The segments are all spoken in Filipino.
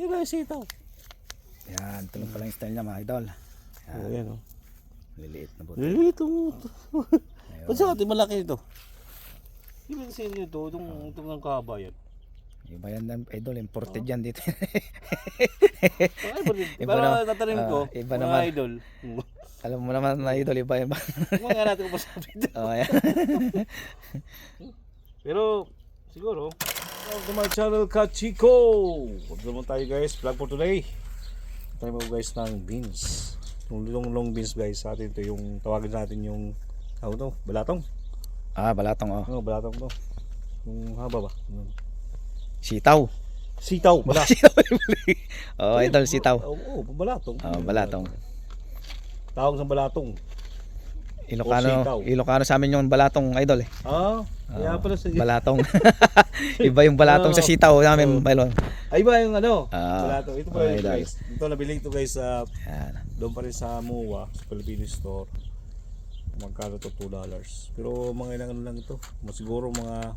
Yan na yung sitaw. Yan, ito lang pala yung style niya mga idol. Yan, Oh, yan oh. liliit na buti. Liliit oh. Ayun. Ba't sa atin malaki ito? Ibig kasi nito, itong, itong ang kabayan. Iba yan ng idol, imported yan dito. Ay, ba rin? Iba Pero naman- tatanim ko, ah, iba mga naman. idol. Alam mo naman na idol, iba iba. Mga natin kung masabi ito. oh, yan. Pero, siguro, welcome to my channel, Kachiko! Huwag naman tayo guys, vlog for today. Tayo mo guys ng beans. Yung long long beans guys, sa atin ito yung tawagin natin yung, ano to, balatong. ah, balatong oh. Ano, balatong to. Yung haba ba? Yung Sitaw. Sitaw, bala. oh, idol, sitaw. Oo, oh, balatong. Oh, balatong. Tawag sa balatong. Ilocano, Ilocano sa amin yung balatong idol eh. Ah, kaya Oh, pala sa... Balatong. iba yung balatong sa sitaw namin, Oh. Ay ba yung ano? Ah, balatong. Ito pala oh, yung idol. guys. Ito nabili ito guys sa Yan. doon pa rin sa MUA, sa Filipino Store. Magkano to? 2 dollars. Pero mga ilang ano lang ito. Mga Siguro mga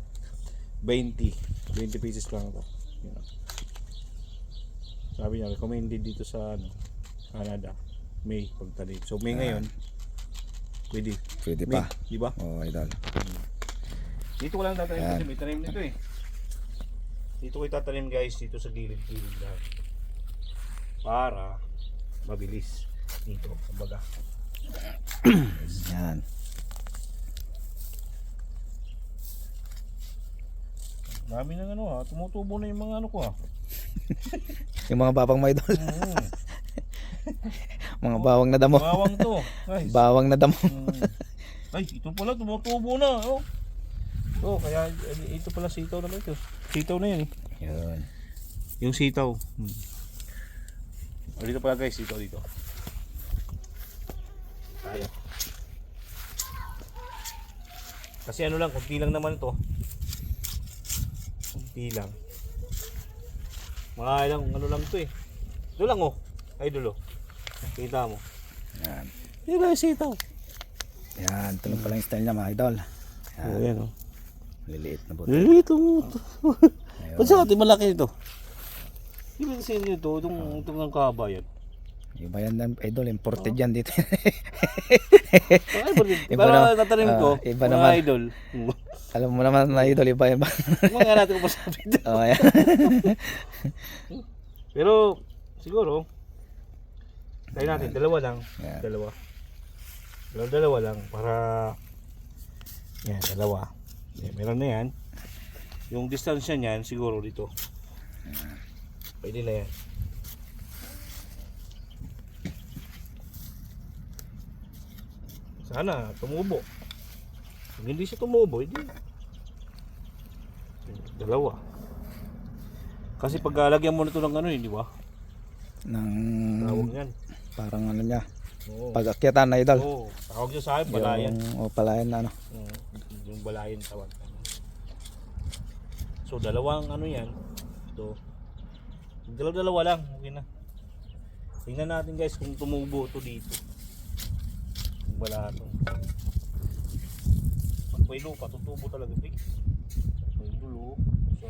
20. 20 pieces lang ito. Yun. Sabi niya, recommended dito sa ano, Canada. May pagtanim. So May ngayon, pwede. Pwede May, pa. di ba? Oh, idol. Dito ko lang tatanim Ayan. kasi may tanim nito eh. Dito ko itatanim guys, dito sa gilid-gilid lang. Para mabilis dito, kumbaga. Yan. Dami ng ano ha, tumutubo na yung mga ano ko ha. Yung mga babang mo idol. Mga bawang na damo. Bawang to, guys. Bawang na damo. Mm. Ay, ito pala, tumutubo na. Oh. Oh, kaya eh, ito pala sitaw naman ito. Sitaw na yan eh. Yun. Yung sitaw. Hmm. O, dito pala guys, sitaw dito. Tayo. Kasi ano lang, kunti lang naman ito. Kunti lang. Mga ilang ano lang ito eh. Ito lang oh. Ay dulo. Kita mo. Yan. Yan na yung sitaw. Yan, ito lang pala yung style niya mga idol. Yan, Oh, yan oh. liliit na buti. Liliit oh. Ayun. Ba't sa atin malaki ito? Ibig kasi nito, itong, itong ang kabayan. Iba yan ng idol, imported yan dito. Ba? Iba Pero na- tatanim ko, ah, iba mga naman. idol. Alam mo naman na idol, iba iba. Mga natin kung masabi ito. oh, yan. Pero, siguro, tayo natin, dalawa lang. Yan. Dalawa. Dalawa, dalawa lang para, yan, dalawa. Yan, meron na yan. Yung distansya niyan, siguro dito. Pwede na yan. Sana, tumubo. Kung hindi siya tumubo, hindi. Dalawa. Kasi pag lalagyan mo nito ng ano, hindi ba? Nang Tawag yan. Parang ano niya, Oo. pag-akyatan na idol. Oo. Tawag niya sa akin, balayan. Yung oh, palayan na ano. Oo, yung balayan tawag. So, dalawang ano yan. Ito. Dalawa-dalawa lang. Okay na. Tingnan natin guys kung tumubo to dito. Kung wala to. Pag may lupa, tutubo talaga. Eh. May dulo. So,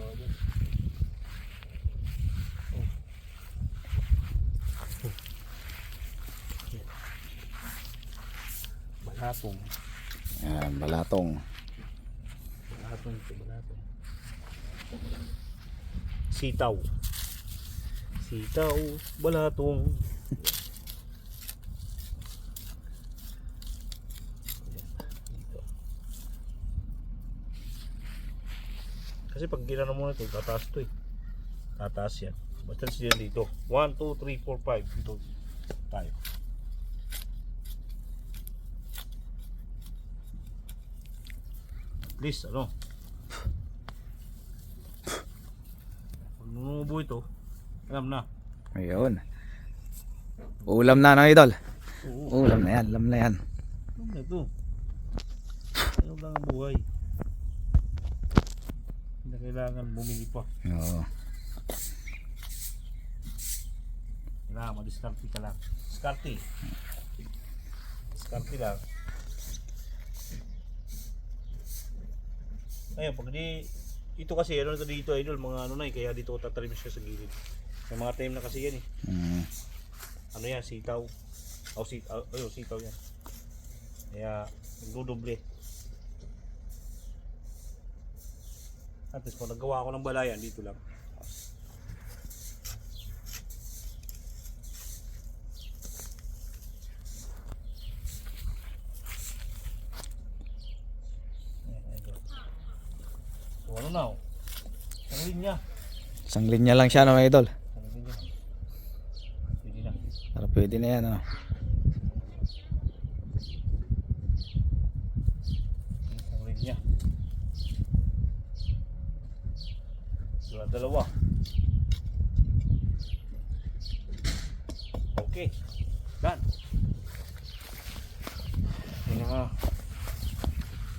Balatong. Yan, balatong. Balatong ito, balatong. Sitaw. Sitaw, balatong. Kasi pag ginano mo ito, tataas ito eh. Tataas yan. Basta siya dito. 1, 2, 3, 4, 5. Dito tayo. At least, ano? Pag numubo ito, alam na. Ayun. Ulam na no idol. Oo, Ulam na yan, ulam na yan. alam na ito. Ano lang ang buhay? Hindi na kailangan bumili pa. Oo. Kailangan madiskarte ka lang. Diskarte. Diskarte lang. Ayun, pag di ito kasi ano ito dito idol, mga ano na eh, kaya dito ko tatalim siya sa gilid. May mga time na kasi yan eh. Mm. Ano yan, sitaw. O, sit, oh, oh, sitaw yan. Kaya, nagdudoble. At least kung nagawa ko ng balayan, dito lang. So ano na oh. Ang linya. Isang linya lang siya no mga idol. Pwede na. Para pwede na yan. Oh. Ang linya. Sila dalawa. Okay. Done. Yan na nga.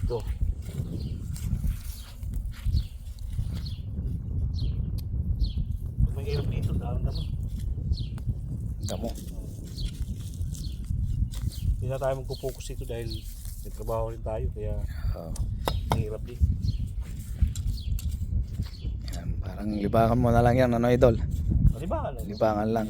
Ito. Pag may air dito, daan naman. Damo. Hindi na tayo magpo-focus dito dahil may trabaho rin tayo kaya Oh. mahirap din. Yan, parang libangan mo na lang yan ano idol. Kasi ba ano? Libangan lang.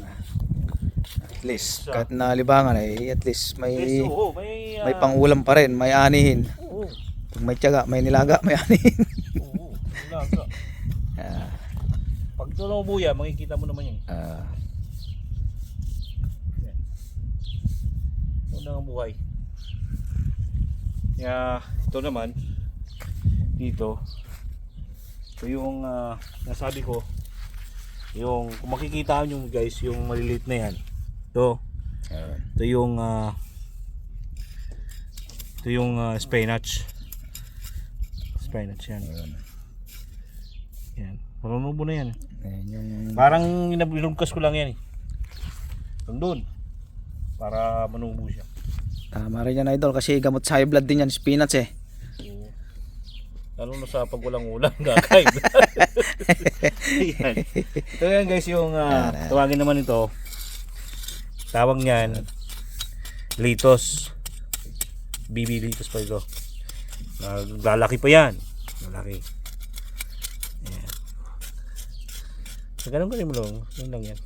At least kahit na libangan ay at least may Yes, oo, may, may ah, pangulam pa rin, may anihin. Oo, Pag may tiyaga, may nilaga, may anihin. oo. Wala, wala. Ah, Pag ito na ubuya, makikita mo naman yun. ah, Yan. Ito na ang buhay. Kaya ito naman, dito, ito yung ah, nasabi ko, yung kung makikita nyo guys, yung maliliit na yan. Ito, ito yung ah, ito yung ah, spinach. Spinach yan. Yan. Marunubo na yan. Ayun yung Parang inabulungkas ko lang yan eh. Nandun. Para manubo siya. Tama rin yan idol kasi gamot sa high blood din yan, spinach eh. Lalo na sa pag walang ulam, kakain. yan. Ito yan guys yung ah, tawagin naman ito. Tawag niyan litos. BB litos pa ito. Naglalaki pa yan. Lalaki. Ayan. So, ganun ganun mo lang. Yun lang yan.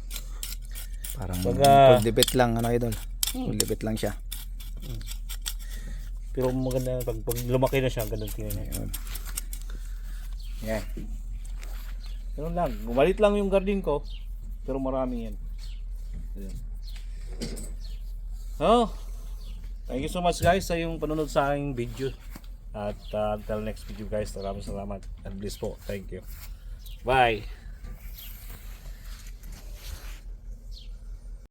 Parang Pag, ah, debit lang ano idol. Debit lang siya. Pero maganda pag, pag lumaki na siya, ganun tingnan niya. Ayun. Yan. Ganun lang. Gumalit lang yung garden ko. Pero marami yan. Ayan. Oh, thank you so much guys sa yung panonood sa aking video. At uh, until next video guys, maraming salamat. God bless po. Thank you. Bye.